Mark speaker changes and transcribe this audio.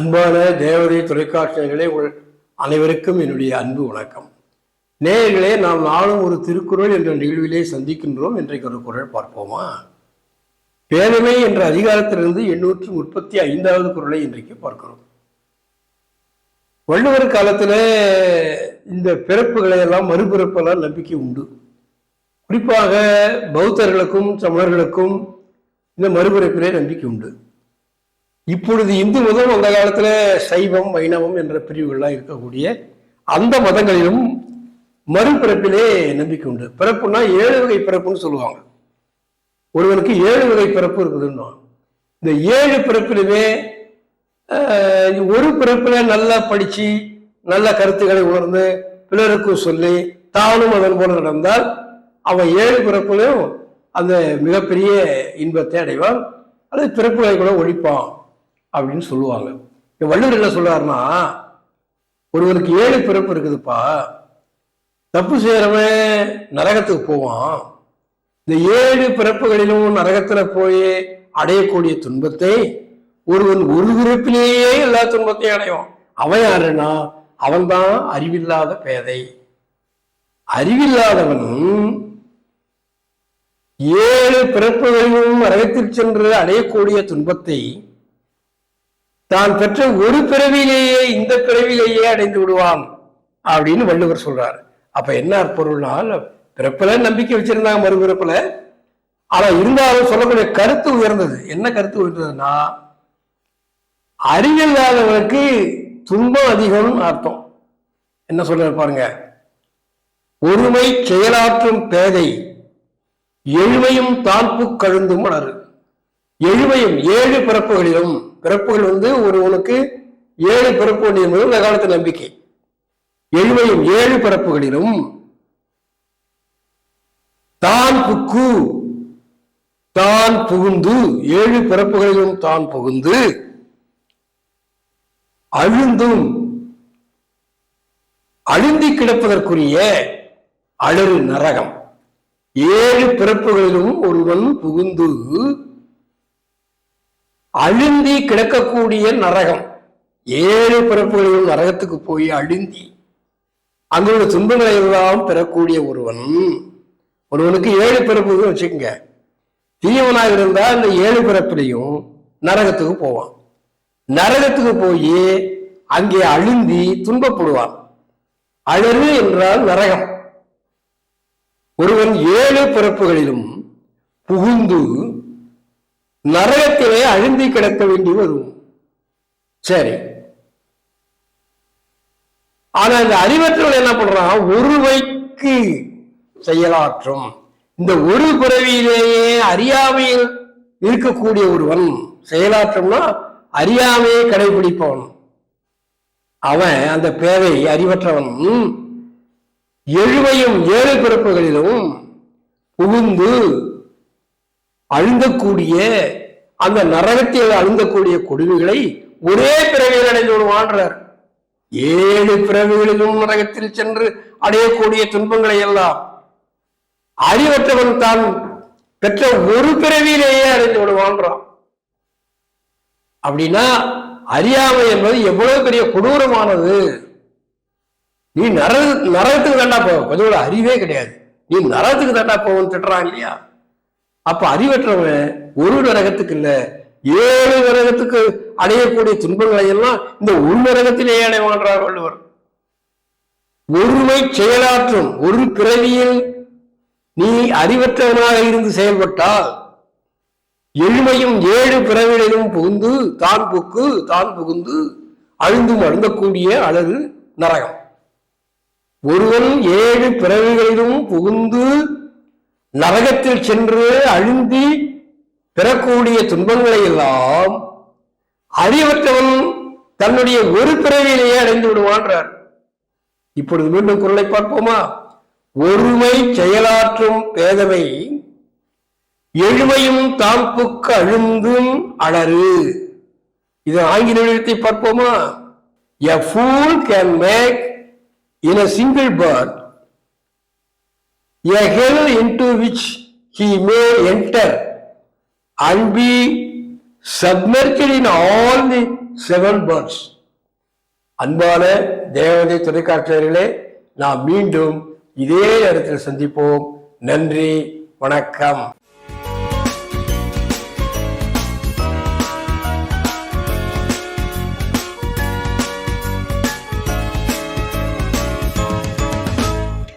Speaker 1: அன்பான தேவதை தொலைக்காட்சிகளே உங்கள் அனைவருக்கும் என்னுடைய அன்பு வணக்கம். நேயர்களே நாம் நாளும் ஒரு திருக்குறள் என்ற நிகழ்விலே சந்திக்கின்றோம். இன்றைக்கு ஒரு குரல் பார்ப்போமா? பேரமை என்ற அதிகாரத்திலிருந்து எண்ணூற்று முப்பத்தி ஐந்தாவது குரலை இன்றைக்கு பார்க்கிறோம். வள்ளுவர் காலத்தில் இந்த பிறப்புகளை எல்லாம் மறுபிறப்பெல்லாம் நம்பிக்கை உண்டு. குறிப்பாக பௌத்தர்களுக்கும் சமணர்களுக்கும் இந்த மறுபிறப்பிலே நம்பிக்கை உண்டு. இப்பொழுது இந்து மதம் அந்த காலத்தில் சைவம் வைணவம் என்ற பிரிவுகள்லாம் இருக்கக்கூடிய அந்த மதங்களிலும் மறுபிறப்பிலே நம்பிக்கை உண்டு. பிறப்புனா ஏழு வகை பிறப்புன்னு சொல்லுவாங்க. ஒருவனுக்கு ஏழு வகை பிறப்பு இருக்குதுன்னு. இந்த ஏழு பிறப்பிலுமே ஒரு பிறப்பில் நல்லா படித்து நல்ல கருத்துக்களை உணர்ந்து பிறருக்கும் சொல்லி தானும் அதன் போல நடந்தால் அவன் ஏழு பிறப்புலையும் அந்த மிகப்பெரிய இன்பத்தை அடைவான். அல்லது பிறப்புகளை கூட ஒழிப்பான். அப்படின்னு சொல்லுவாங்க. வள்ளுவர் என்ன சொல்லுவார்னா ஒருவனுக்கு ஏழு பிறப்பு இருக்குதுப்பா. தப்பு செய்யறவன் நரகத்துக்கு போவான். இந்த ஏழு பிறப்புகளிலும் நரகத்துல போய் அடையக்கூடிய துன்பத்தை ஒருவன் ஒரு பிறப்பிலேயே எல்லா துன்பத்தையும் அடைவான். அவன் யாருன்னா அவன்தான் அறிவில்லாத பேதை. அறிவில்லாதவன் ஏழு பிறப்புகளிலும் நரகத்தில் சென்று அடையக்கூடிய துன்பத்தை தான் பெற்ற ஒரு பிறவிலேயே இந்த பிறவிலேயே அடைந்து விடுவான் அப்படின்னு வள்ளுவர் சொல்றார். அப்ப என்ன பொருள்னால் பிறப்புல நம்பிக்கை வச்சிருந்தாங்க மறுபிறப்புல. ஆனா இருந்தாலும் சொல்லக்கூடிய கருத்து உயர்ந்தது. என்ன கருத்து உயர்ந்ததுன்னா அறிவில்லாதவனுக்கு துன்பம் அதிகம்னு அர்த்தம். என்ன சொல்ற பாருங்க. ஒருமை செயலாற்றும் பேதை எழுமையும் தாழ்ப்பு கழுந்தும் வளரு. எழுமையும் ஏழு பிறப்புகளிலும் பிறப்புகள் வந்து ஒருவனுக்கு ஏழு பிறப்பு உண்டு என்பது இந்த காலத்து நம்பிக்கை. எழுமையும் ஏழு பிறப்புகளிலும் தான் புக்கு தான் புகுந்து ஏழு பிறப்புகளிலும் தான் புகுந்து அழுந்தும் அழுந்தி கிடப்பதற்குரிய அழறு நரகம். ஏழு பிறப்புகளிலும் ஒருவன் புகுந்து அழுந்தி கிடக்கக்கூடிய நரகம். ஏழு பிறப்புகளிலும் நரகத்துக்கு போய் அழுந்தி அங்குள்ள துன்பங்களை எல்லாம் பெறக்கூடிய ஒருவன். ஒருவனுக்கு ஏழு பிறப்புகள் வச்சுக்கோங்க. தீயவனாக இருந்தா அந்த ஏழு பிறப்பிலையும் நரகத்துக்கு போவான். நரகத்துக்கு போய் அங்கே அழுந்தி துன்பப்படுவான். அழறு என்றால் நரகம். ஒருவன் ஏழு பிறப்புகளிலும் புகுந்து நரகத்திலே அழுந்தி கிடக்க வேண்டி வரும். சரி. ஆனா இந்த அறிவற்றல் என்ன பண்றான்? ஒருவைக்கு செயலாற்றும். இந்த ஒரு பிறவியிலேயே அறியாமையில் இருக்கக்கூடிய ஒருவன் செயலாற்றம்னா அறியாமையை கடைபிடிப்பவன். அவன் அந்த பேதை அறிவற்றவன். எழுமையும் ஏழு பிறப்புகளிலும் புகுந்து அழுந்தக்கூடிய அந்த நரகத்தில் அழுங்கக்கூடிய கொடுமைகளை ஒரே பிறவியில் அடைந்து விடுவான்றார் ஏழு பிறவிகளிலும் நரகத்தில் சென்று அடையக்கூடிய துன்பங்களை எல்லாம் அறிவற்றவன் தான் பெற்ற ஒரு பிறவியிலேயே அடைந்து விடுவான்றான் அப்படின்னா அறியாமை என்பது எவ்வளவு பெரிய கொடூரமானது. நீ நர நரகத்துக்கு தாண்டா போவ. கொஞ்சம் கூட அறிவே கிடையாது. நீ நரகத்துக்கு தாண்டா போவன்னு திட்டுறான் இல்லையா? அப்ப அறிவற்றவன் ஒரு நரகத்துக்கு இல்ல ஏழு நரகத்துக்கு அடையக்கூடிய துன்பங்களை எல்லாம் இந்த ஒரு நரகத்திலேயே அடைவான்றார் வள்ளுவர். ஒருமை செயலாற்றும் ஒரு பிறவியில் நீ அறிவற்றவனாக இருந்து செயல்பட்டால் எழுமையும் ஏழு பிறவிகளிலும் புகுந்து தான் புக்கு தான் புகுந்து அழுந்தும் அழுந்தக்கூடிய அழகு நரகம். ஒருவன் ஏழு பிறவிகளிலும் புகுந்து நரகத்தில் சென்று அழுந்தி பெறக்கூடிய துன்பங்களை எல்லாம் அறிவற்றவன் தன்னுடைய ஒரு பிறவியிலேயே அடைந்து விடுவான்றார். இப்பொழுது மீண்டும் குரலை பார்ப்போமா? ஒருமை செயலாற்றும் பேதமை எழுமையும் தாம்புக்கு அழுந்தும் அலறு. இது ஆங்கில எழுத்தை பார்ப்போமா? A fool can make in a single breath a hell into which he may enter and be submerged in all the seven birds. அன்பான தேவதை துணைக்காற்றர்களே நாம் மீண்டும் இதே இடத்தில் சந்திப்போம் நன்றி வணக்கம்